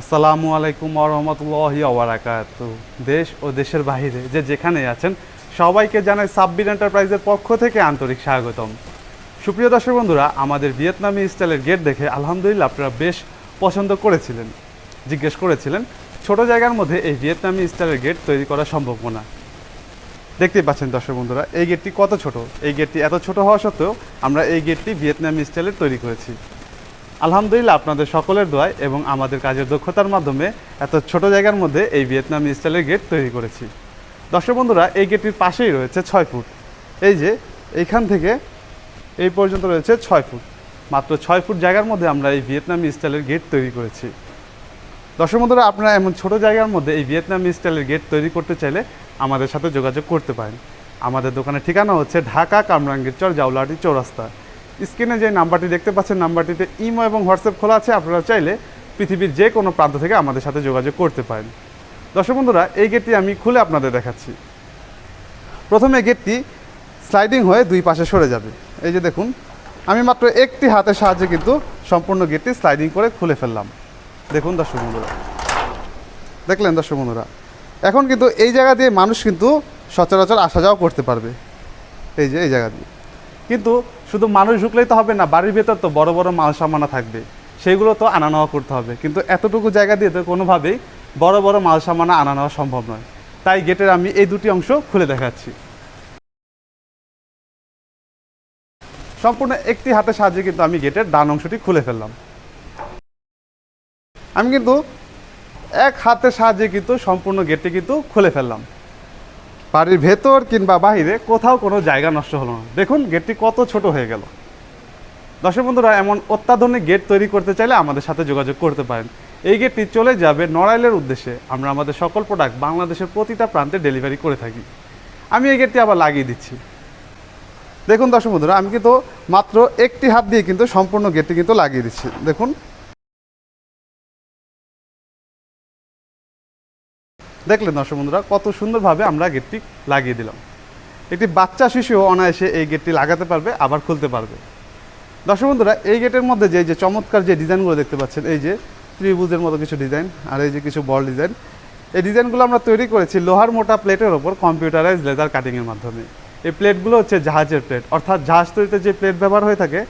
আসসালামু আলাইকুম রহমতুল্লাহি ওবরাকাত দেশ ও দেশের বাইরে যে যেখানে আছেন, সবাইকে জানাই সাব্বির এন্টারপ্রাইজের পক্ষ থেকে আন্তরিক স্বাগতম। সুপ্রিয় দর্শক বন্ধুরা, আমাদের ভিয়েতনামি স্টাইলের গেট দেখে আলহামদুলিল্লাহ আপনারা বেশ পছন্দ করেছিলেন। জিজ্ঞেস করেছিলেন, ছোট জায়গার মধ্যে এই ভিয়েতনামি স্টাইলের গেট তৈরি করা সম্ভব না দেখতেই পাচ্ছেন দর্শক বন্ধুরা, এই গেটটি কত ছোট? এই গেটটি এত ছোট হওয়া সত্ত্বেও আমরা এই গেটটি ভিয়েতনামি স্টাইলের তৈরি করেছি। আলহামদুলিল্লাহ আপনাদের সকলের দোয়ায় এবং আমাদের কাজের দক্ষতার মাধ্যমে এত ছোট জায়গার মধ্যে এই ভিয়েতনাম স্টাইলের গেট তৈরি করেছি। দর্শক বন্ধুরা, এই গেটটির পাশেই রয়েছে ছয় ফুট। এই যে, এইখান থেকে এই পর্যন্ত রয়েছে ছয় ফুট। মাত্র ছয় ফুট জায়গার মধ্যে আমরা এই ভিয়েতনামি স্টাইলের গেট তৈরি করেছি। দর্শক বন্ধুরা, আপনারা এমন ছোট জায়গার মধ্যে এই ভিয়েতনামি স্টাইলের গেট তৈরি করতে চাইলে আমাদের সাথে যোগাযোগ করতে পারেন। আমাদের দোকানের ঠিকানা হচ্ছে ঢাকা কামরাঙ্গীর চর জাউলাহাটি চৌরাস্তা। স্ক্রিনে যে নাম্বারটি দেখতে পাচ্ছেন, নাম্বারটিতে ইমো এবং হোয়াটসঅ্যাপ খোলা আছে। আপনারা চাইলে পৃথিবীর যে কোনো প্রান্ত থেকে আমাদের সাথে যোগাযোগ করতে পারেন। দর্শক বন্ধুরা, এই গেটটি আমি খুলে আপনাদের দেখাচ্ছি। প্রথমে গেটটি স্লাইডিং হয়ে দুই পাশে সরে যাবে। এই যে দেখুন, আমি মাত্র একটি হাতের সাহায্যে কিন্তু সম্পূর্ণ গেটটি স্লাইডিং করে খুলে ফেললাম। দেখুন দর্শক বন্ধুরা, দেখলেন দর্শক বন্ধুরা? এখন কিন্তু এই জায়গা দিয়ে মানুষ কিন্তু সচরাচর আসা যাওয়া করতে পারবে। এই যে, এই জায়গা দিয়ে। কিন্তু শুধু মানুষ ঢুকলেই তো হবে না, বাড়ির ভেতর তো বড় বড় মাল সামানা থাকবে। সেইগুলো তো আনা নেওয়া করতে হবে। কিন্তু এতটুকু জায়গা দিয়ে তো কোনোভাবেই বড় বড় মাল সামানা আনা নেওয়া সম্ভব নয়। তাই গেটের আমি এই দুটি অংশ খুলে দেখাচ্ছি। সম্পূর্ণ একটি হাতের সাহায্যে কিন্তু আমি গেটের ডান অংশটি খুলে ফেললাম। আমি কিন্তু এক হাতের সাহায্যে কিন্তু সম্পূর্ণ গেটটি কিন্তু খুলে ফেললাম। বাড়ির ভেতর কিংবা বাইরে কোথাও কোনো জায়গা নষ্ট হলো না। দেখুন, গেটটি কত ছোট হয়ে গেল। দর্শক বন্ধুরা, এমন অত্যাধুনিক গেট তৈরি করতে চাইলে আমাদের সাথে যোগাযোগ করতে পারেন। এই গেটটি চলে যাবে নড়াইলের উদ্দেশ্যে। আমরা আমাদের সকল প্রোডাক্ট বাংলাদেশের প্রতিটা প্রান্তে ডেলিভারি করে থাকি। আমি এই গেটটি আবার লাগিয়ে দিচ্ছি। দেখুন দর্শক বন্ধুরা, আমি কিন্তু মাত্র একটি হাত দিয়ে কিন্তু সম্পূর্ণ গেটটি কিন্তু লাগিয়ে দিচ্ছি। দেখুন দেখলেন দর্শক বন্ধুরা, কত সুন্দরভাবে আমরা গেটটি লাগিয়ে দিলাম। একটি বাচ্চা শিশুও অনায়াসে এই গেটটি লাগাতে পারবে, আবার খুলতে পারবে। দর্শক বন্ধুরা, এই গেটের মধ্যে যে যে চমৎকার যে ডিজাইনগুলো দেখতে পাচ্ছেন, এই যে ত্রিভুজের মতো কিছু ডিজাইন আর এই যে কিছু বল ডিজাইন, এই ডিজাইনগুলো আমরা তৈরি করেছি লোহার মোটা প্লেটের ওপর কম্পিউটারাইজ লেদার কাটিংয়ের মাধ্যমে। এই প্লেটগুলো হচ্ছে জাহাজের প্লেট। অর্থাৎ জাহাজ তৈরিতে যে প্লেট ব্যবহার হয়ে থাকে,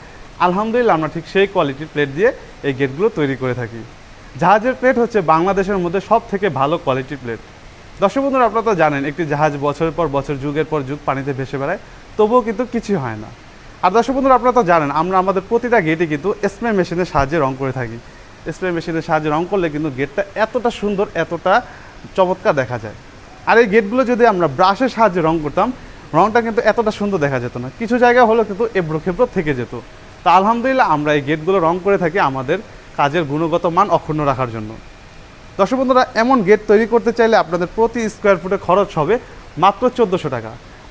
আলহামদুলিল্লাহ আমরা ঠিক সেই কোয়ালিটির প্লেট দিয়ে এই গেটগুলো তৈরি করে থাকি। জাহাজের প্লেট হচ্ছে বাংলাদেশের মধ্যে সব থেকে ভালো কোয়ালিটির প্লেট দর্শক বন্ধুরা, আপনারা তো জানেন, একটি জাহাজ বছরের পর বছর, যুগের পর যুগ পানিতে ভেসে বেড়ায়, তবুও কিন্তু কিছুই হয় না। আর দর্শক বন্ধুরা, আপনারা তো জানেন, আমরা আমাদের প্রতিটা গেটে কিন্তু স্প্রে মেশিনের সাহায্যে রং করে থাকি। স্প্রে মেশিনের সাহায্যে রং করলে কিন্তু গেটটা এতটা সুন্দর, এতটা চমৎকার দেখা যায়। আর এই গেটগুলো যদি আমরা ব্রাশের সাহায্যে রং করতাম, রংটা কিন্তু এতটা সুন্দর দেখা যেত না। কিছু জায়গা হলো কিন্তু এবড়ো খেবড়ো থেকে যেত। তা আলহামদুলিল্লাহ, আমরা এই গেটগুলো রং করে থাকি আমাদের কাজের গুণগত মান অক্ষুণ্ণ রাখার জন্য। দর্শক বন্ধুরা, এমন গেট তৈরি করতে চাইলে আপনাদের প্রতি স্কোয়ার ফুটে খরচ হবে মাত্র চোদ্দোশো টাকা।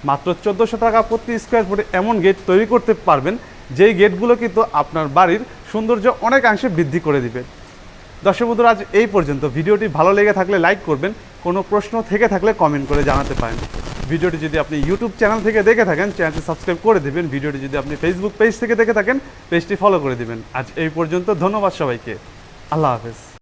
মাত্র চোদ্দোশো টাকা প্রতি স্কোয়ার ফুটে এমন গেট তৈরি করতে পারবেন, যেই গেটগুলো কিন্তু আপনার বাড়ির সৌন্দর্য অনেকাংশে বৃদ্ধি করে দিবে। দর্শক বন্ধুরা, আজ এই পর্যন্ত। ভিডিওটি ভালো লেগে থাকলে লাইক করবেন, কোনো প্রশ্ন থেকে থাকলে কমেন্ট করে জানাতে পারেন। ভিডিওটি যদি আপনি ইউটিউব চ্যানেল থেকে দেখে থাকেন চ্যানেলটি সাবস্ক্রাইব করে দেবেন। ভিডিওটি যদি আপনি ফেসবুক পেজ থেকে দেখে থাকেন পেজটি ফলো করে দেবেন। আজ এই পর্যন্ত, ধন্যবাদ সবাইকে। আল্লাহ হাফেজ।